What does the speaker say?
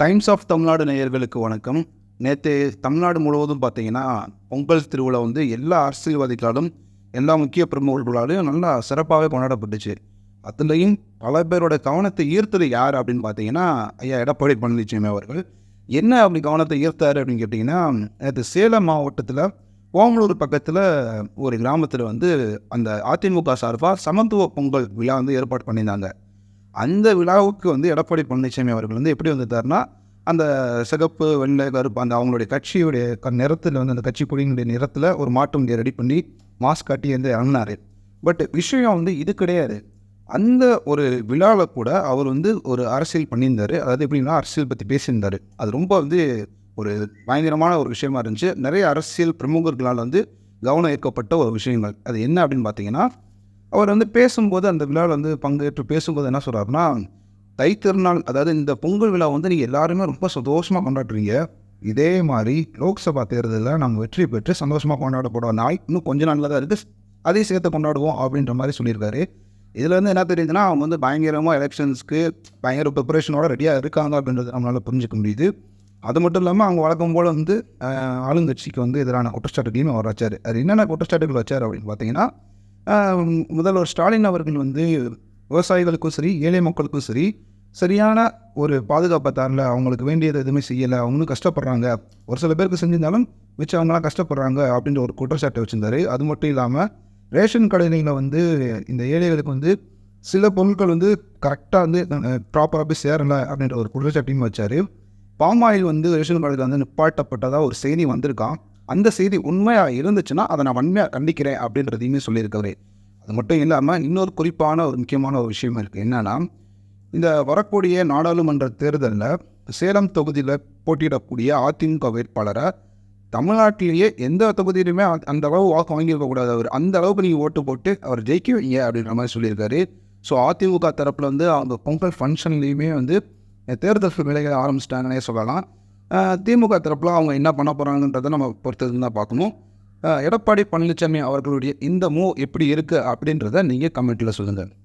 Times of Tamil Nadu நேயர்களுக்கு வணக்கம். நேற்று தமிழ்நாடு முழுவதும் பார்த்தீங்கன்னா பொங்கல் திருவிழா வந்து எல்லா அரசியல்வாதிகளாலும் எல்லா முக்கிய பிரமுகர்களாலும் நல்லா சிறப்பாகவே கொண்டாடப்பட்டுச்சு. அதுலேயும் பல பேரோட கவனத்தை ஈர்த்தது யார் அப்படின்னு பார்த்தீங்கன்னா ஐயா எடப்பாடி பழனிசாமி அவர்கள். என்ன அப்படி கவனத்தை ஈர்த்தாரு அப்படின்னு கேட்டிங்கன்னா நேற்று சேலம் மாவட்டத்தில் ஓமலூர் பக்கத்தில் ஒரு கிராமத்தில் வந்து அந்த அதிமுக சார்பாக சமத்துவ பொங்கல் விழா வந்து ஏற்பாடு பண்ணியிருந்தாங்க. அந்த விழாவுக்கு வந்து எடப்பாடி பழனிசாமி அவர்கள் வந்து எப்படி வந்துட்டார்னா அந்த சிகப்பு வெள்ளை கருப்பு அந்த அவங்களுடைய கட்சியுடைய க நிறத்தில் வந்து அந்த கட்சி கொடியினுடைய நிறத்தில் ஒரு மாட்டு வண்டியை ரெடி பண்ணி மாஸ்க் காட்டி வந்து இறங்கினார் பட் விஷயம் வந்து இது கிடையாது. அந்த ஒரு விழாவில் கூட அவர் வந்து ஒரு அரசியல் பண்ணியிருந்தார். அதாவது எப்படின்னா அரசியல் பற்றி பேசியிருந்தார். அது ரொம்ப வந்து ஒரு பயங்கரமான ஒரு விஷயமா இருந்துச்சு. நிறைய அரசியல் பிரமுகர்களால் வந்து கவனம் ஈர்க்கப்பட்ட ஒரு விஷயங்கள். அது என்ன அப்படின்னு பார்த்தீங்கன்னா அவர் வந்து பேசும்போது அந்த விழாவில் வந்து பங்கேற்று பேசும்போது என்ன சொல்கிறாருன்னா தை திருநாள் அதாவது இந்த பொங்கல் விழா வந்து நீங்கள் எல்லாருமே ரொம்ப சந்தோஷமாக கொண்டாடுறீங்க. இதே மாதிரி லோக்சபா தேர்தலில் நாங்கள் வெற்றி பெற்று சந்தோஷமாக கொண்டாடப்படும். நாய் இன்னும் கொஞ்ச நாளில் தான் இருக்குது அதே சேர்த்து கொண்டாடுவோம் அப்படின்ற மாதிரி சொல்லியிருக்காரு. இதில் வந்து என்ன தெரியுதுன்னா அவங்க வந்து பயங்கரமாக எலெக்ஷன்ஸ்க்கு பயங்கர ப்ரிப்பரேஷனோட ரெடியாக இருக்காங்க அப்படின்றது நம்மளால் புரிஞ்சுக்க முடியுது. அது மட்டும் இல்லாமல் அவங்க வழக்கம் போல் வந்து ஆளுங்கட்சிக்கு வந்து எதிரான குற்றச்சாட்டுகளையும் அவர் வச்சார். அது என்னென்ன குற்றச்சாட்டுகள் வச்சார் அப்படின்னு பார்த்தீங்கன்னா முதல்வர் ஸ்டாலின் அவர்கள் வந்து விவசாயிகளுக்கும் சரி ஏழை மக்களுக்கும் சரி சரியான ஒரு பாதுகாப்பை தரல அவங்களுக்கு வேண்டியது எதுவுமே செய்யலை அவங்களும் கஷ்டப்படுறாங்க. ஒரு சில பேருக்கு செஞ்சிருந்தாலும் வச்சு அவங்களாம் கஷ்டப்படுறாங்க அப்படின்ற ஒரு குற்றச்சாட்டை வச்சுருந்தாரு. அது மட்டும் இல்லாமல் ரேஷன் கடைகளில் வந்து இந்த ஏழைகளுக்கு வந்து சில பொருட்கள் வந்து கரெக்டாக வந்து ப்ராப்பராக போய் சேரலை அப்படின்ற ஒரு குற்றச்சாட்டையும் வச்சார். பாமாயில் வந்து ரேஷன் கடையில் வந்து நிப்பாட்டப்பட்டதாக ஒரு செய்தி வந்திருக்கான் அந்த செய்தி உண்மையாக இருந்துச்சுன்னா அதை நான் வன்மையாக கண்டிக்கிறேன் அப்படின்றதையுமே சொல்லியிருக்காரு அது மட்டும் இல்லாமல் இன்னொரு குறிப்பான ஒரு முக்கியமான ஒரு விஷயம் இருக்குது என்னன்னா இந்த வரக்கூடிய நாடாளுமன்ற தேர்தலில் சேலம் தொகுதியில் போட்டியிடக்கூடிய அதிமுக வேட்பாளரை தமிழ்நாட்டிலேயே எந்த தொகுதியிலுமே அந்த- அளவு வாக்கு வாங்கியிருக்கக்கூடாது. அவர் அந்த அளவுக்கு நீங்கள் ஓட்டு போட்டு அவர் ஜெயிக்க வைங்க அப்படின்ற மாதிரி சொல்லியிருக்காரு. ஸோ அதிமுக தரப்பில் வந்து அவங்க பொங்கல் ஃபங்க்ஷன்லேயுமே வந்து தேர்தல் விலைகள் ஆரம்பிச்சிட்டாங்கன்னே சொல்லலாம். திமுக தரப்பில் அவங்க என்ன பண்ண போகிறாங்கன்றதை நம்ம பொறுத்தது தான் பார்க்கணும். எடப்பாடி பழனிசாமி அவர்களுடைய இந்த மூவ் எப்படி இருக்குது அப்படின்றத நீங்கள் கமெண்ட்டில் சொல்லுங்கள்